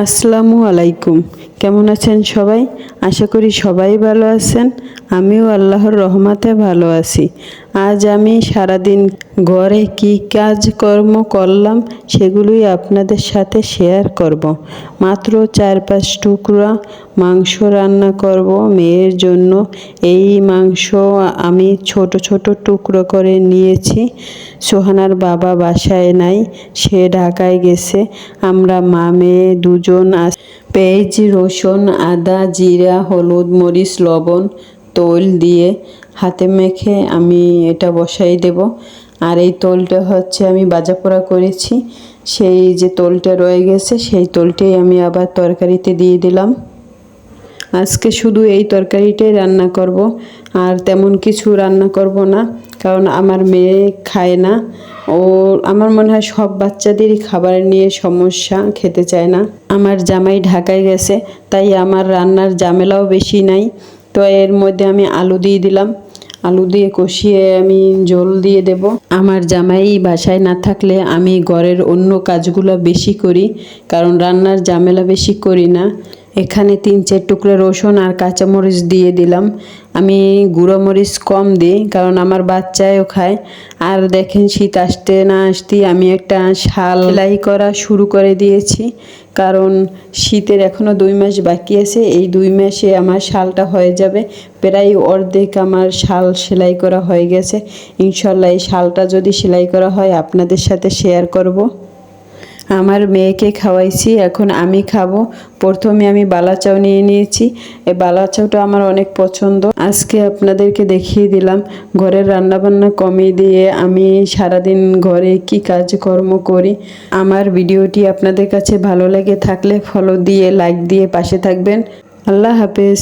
আসসালামু আলাইকুম। কেমন আছেন সবাই? আশা করি সবাই ভালো আছেন। আমিও আল্লাহর রহমাতে ভালো আছি। আজ আমি সারাদিন ঘরে কি কাজকর্ম করলাম সেগুলোই আপনাদের সাথে শেয়ার করব। মাত্র চার পাঁচ টুকরা মাংস রান্না করব মেয়ের জন্য। এই মাংস আমি ছোট ছোট টুকরো করে নিয়েছি। সোহানার বাবা বাসায় নাই, সে ঢাকায় গেছে। আমরা মা মেয়ে দুজন আস পেঁয়াজ, রসুন, আদা, জিরা, হলুদ, মরিচ, লবণ, তৈল দিয়ে হাতে মেখে আমি এটা বসাই দেব। আর এই তোলটা হচ্ছে আমি বাজা পোড়া করেছি। সেই যে তোলটা রয়ে গেছে, সেই তোলটাই আমি আবার তরকারিতে দিয়ে দিলাম। আজকে শুধু এই তরকারিটাই রান্না করব, আর তেমন কিছু রান্না করব না, কারণ আমার মেয়ে খায় না। ও, আমার মনে হয় সব বাচ্চাদেরই খাবার নিয়ে সমস্যা, খেতে চায় না। আমার জামাই ঢাকায় গেছে, তাই আমার রান্নার ঝামেলাও বেশি নাই। তো এর মধ্যে আমি আলু দিয়ে দিলাম। আলু দিয়ে কষিয়ে আমি জল দিয়ে দেব। আমার জামাই বাসায় না থাকলে আমি ঘরের অন্য কাজগুলো বেশি করি, কারণ রান্নার ঝামেলা বেশি করি না। এখানে তিন চার টুকরো রসুন আর কাঁচামরিচ দিয়ে দিলাম। আমি গুঁড়ো মরিচ কম দিই, কারণ আমার বাচ্চায়ও খায়। আর দেখেন শীত আসতে না আসতেই আমি একটা শাল সেলাই করা শুরু করে দিয়েছি, কারণ শীতের এখনও দুই মাস বাকি আছে। এই দুই মাসে আমার শালটা হয়ে যাবে। প্রায় অর্ধেক আমার শাল সেলাই করা হয়ে গেছে। ইনশাল্লাহ এই শালটা যদি সেলাই করা হয়, আপনাদের সাথে শেয়ার করব। আমার মেয়েকে খাওয়াইছি, এখন আমি খাব। প্রথমে আমি বালাচাও নিয়ে নিয়েছি। এই বালাচাওটা আমার অনেক পছন্দ। আজকে আপনাদেরকে দেখিয়ে দিলাম, ঘরের রান্নাবান্না কমিয়ে দিয়ে আমি সারাদিন ঘরে কি কাজকর্ম করি। আমার ভিডিওটি আপনাদের কাছে ভালো লেগে থাকলে ফলো দিয়ে লাইক দিয়ে পাশে থাকবেন। আল্লাহ হাফেজ।